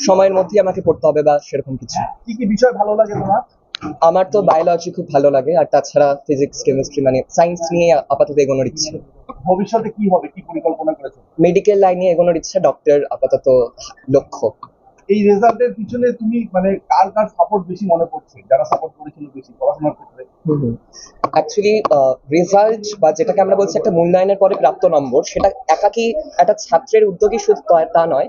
সময়ের মধ্যেই আমাকে পড়তে হবে বা সেরকম কিছু। কি কি বিষয় ভালো লাগে তোমার? আমার তো বায়োলজি খুব ভালো লাগে আর তাছাড়া ফিজিক্স কেমিস্ট্রি মানে সায়েন্স নিয়ে আপাতত এগোনোর ইচ্ছে। ভবিষ্যতে কি হবে কি পরিকল্পনা করেছ? মেডিকেল লাইনে এগোনোর ইচ্ছা ডক্টর আপাতত লক্ষ্য। এই রেজাল্টের পিছনে তুমি মানে কার কার সাপোর্ট বেশি মনে পড়ছে যারা সাপোর্ট করেছিল বেশি পড়াশোনার ক্ষেত্রে? অ্যাকচুয়ালি রেজাল্ট বা যেটাকে আমরা বলছি একটা মূল্যায়নের পরে প্রাপ্ত নম্বর সেটা একাকি একটা ছাত্রের উদ্যোগী শুধু তা নয়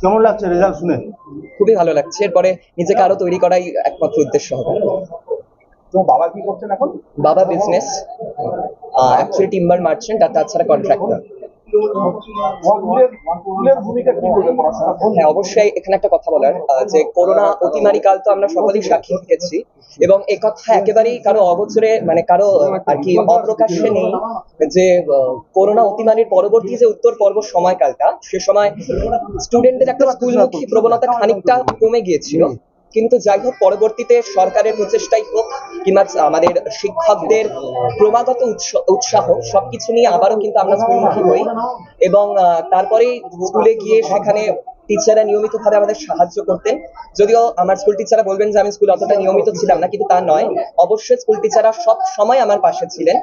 কেমন লাগছে রেজাল্ট শুনে? খুবই ভালো লাগছে। এরপরে নিজেকে আরও তৈরি করাই একমাত্র উদ্দেশ্য হবে। তো বাবা কি করছেন এখন? বাবা বিজনেস অ্যাকচুয়ালি টিম্বার মার্চেন্ট আর তাছাড়া কন্ট্রাক্টর হ্যাঁ অবশ্যই এখানে একটা কথা বলার যে করোনা অতিমারি কাল তো আমরা সকলেই সাক্ষী থেকেছি এবং এ কথা একেবারেই কারও অগোচরে মানে কারও আর কি অপ্রকাশ্যে নেই যে করোনা অতিমারির পরবর্তী যে উত্তর পর্ব সময়কালটা, সে সময় স্টুডেন্টদের একটা স্কুলমুখী প্রবণতা খানিকটা কমে গিয়েছিল। কিন্তু যাই হোক, পরবর্তীতে সরকারের প্রচেষ্টাই হোক কিংবা আমাদের শিক্ষকদের ক্রমাগত উৎস- উৎসাহ সবকিছু নিয়ে আবারও কিন্তু আমরা স্কুলমুখী হই। এবং আহ, তারপরেই স্কুলে গিয়ে সেখানে টিচাররা নিয়মিতভাবে আমাদের সাহায্য করতেন। যদিও আমার স্কুল টিচাররা বলবেন যে আমি স্কুলে অতটা নিয়মিত ছিলাম না, কিন্তু তা নয়। অবশ্যই স্কুল টিচাররা সব সময় আমার পাশে ছিলেন।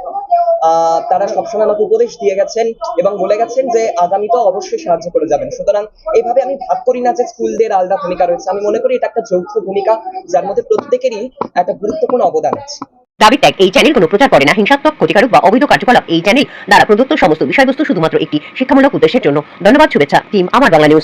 তারা সবসময় আমাকে উপদেশ দিয়ে গেছেন এবং বলে গেছেন যে আগামীতেও অবশ্যই সাহায্য করে যাবেন। সুতরাং এইভাবে আমি ভাব করি না যে স্কুলদের আলাদা ভূমিকা রয়েছে। আমি মনে করি এটা একটা যৌথ ভূমিকা, যার মধ্যে প্রত্যেকেরই একটা গুরুত্বপূর্ণ অবদান আছে। দাবি ত্যাগ এই চ্যানেল কোনো প্রচার করে না। হিংসাত্মক, ক্ষতিকারক বা অবৈধ কার্যকলাপ, এই চ্যানেল দ্বারা প্রদত্ত সমস্ত বিষয়বস্তু শুধুমাত্র একটি শিক্ষামূলক উদ্দেশ্যের জন্য। ধন্যবাদ, শুভেচ্ছা টিম আমার বাংলা নিউজ